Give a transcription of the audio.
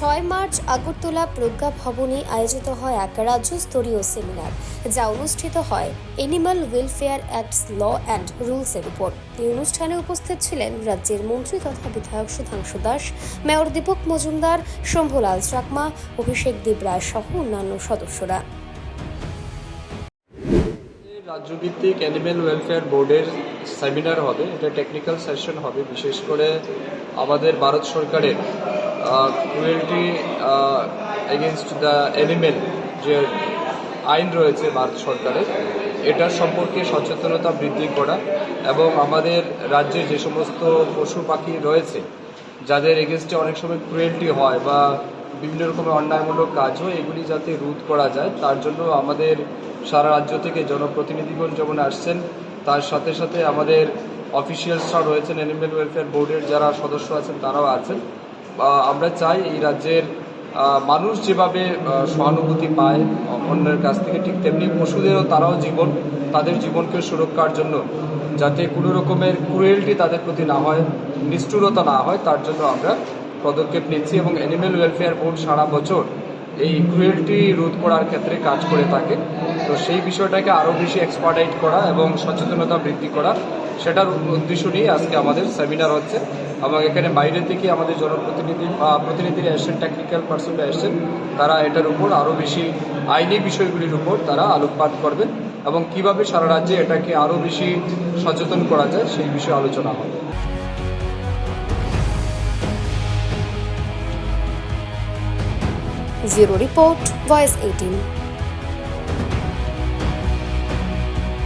ছয় মার্চ আগরতলা প্রজ্ঞা ভবনে আয়োজিত হয় এক রাজ্যস্তরীয় সেমিনার, যা অনুষ্ঠিত হয় animal welfare acts law and রুলসের উপর। এই অনুষ্ঠানে উপস্থিত ছিলেন রাজ্যের মন্ত্রী তথা বিধায়ক সুধাংশু দাস, মেয়র দীপক মজুমদার শম্ভুলাল চাকমা, অভিষেক দেবরায় সহ অন্যান্য সদস্যরা। রাজ্যভিত্তিক অ্যানিম্যাল ওয়েলফেয়ার বোর্ডের সেমিনার হবে, এটা টেকনিক্যাল সেশন হবে। বিশেষ করে আমাদের ভারত সরকারের ক্রুয়েলটি এগেনস্ট দ্য অ্যানিমেল যে আইন রয়েছে ভারত সরকারের, এটার সম্পর্কে সচেতনতা বৃদ্ধি করা এবং আমাদের রাজ্যে যে সমস্ত পশু পাখি রয়েছে, যাদের এগেনস্টে অনেক সময় ক্রুয়েলটি হয় বা বিভিন্ন রকমের অন্যায়মূলক কাজ হয় এগুলি যাতে রোধ করা যায়, তার জন্য আমাদের সারা রাজ্য থেকে জনপ্রতিনিধিগণ যেমন আসছেন, তার সাথে সাথে আমাদের অফিসিয়ালসরা রয়েছেন অ্যানিমেল ওয়েলফেয়ার বোর্ডের যারা সদস্য আছেন, তারাও আছেন। আমরা চাই এই রাজ্যের মানুষ যেভাবে সহানুভূতি পায়, অন্যের কাছ থেকে ঠিক তেমনি পশুদেরও তারাও জীবন, তাদের জীবনকে সুরক্ষার জন্য, যাতে কোনো রকমের ক্রুয়েলটি তাদের প্রতি না হয়, নিষ্ঠুরতা না হয়, তার জন্য আমরা পদক্ষেপ নিচ্ছি এবং অ্যানিম্যাল ওয়েলফেয়ার বোর্ড সারা বছর এই ক্রুয়েলটি রোধ করার ক্ষেত্রে কাজ করে থাকে। তো সেই বিষয়টাকে আরও বেশি এক্সপার্টাইট করা এবং সচেতনতা বৃদ্ধি করা, সেটার উদ্দেশ্য নিয়ে আজকে আমাদের সেমিনার হচ্ছে। এবং এখানে বাইরে থেকে আমাদের জনপ্রতিনিধি বা প্রতিনিধিরা এসছেন টেকনিক্যাল পার্সনরা এসছেন, তারা এটার উপর আরও বেশি আইনি বিষয়গুলির উপর তারা আলোকপাত করবেন এবং কীভাবে সারা রাজ্যে এটাকে আরও বেশি সচেতন করা যায় সেই বিষয়ে আলোচনা হবে। Bureau report voice eighteen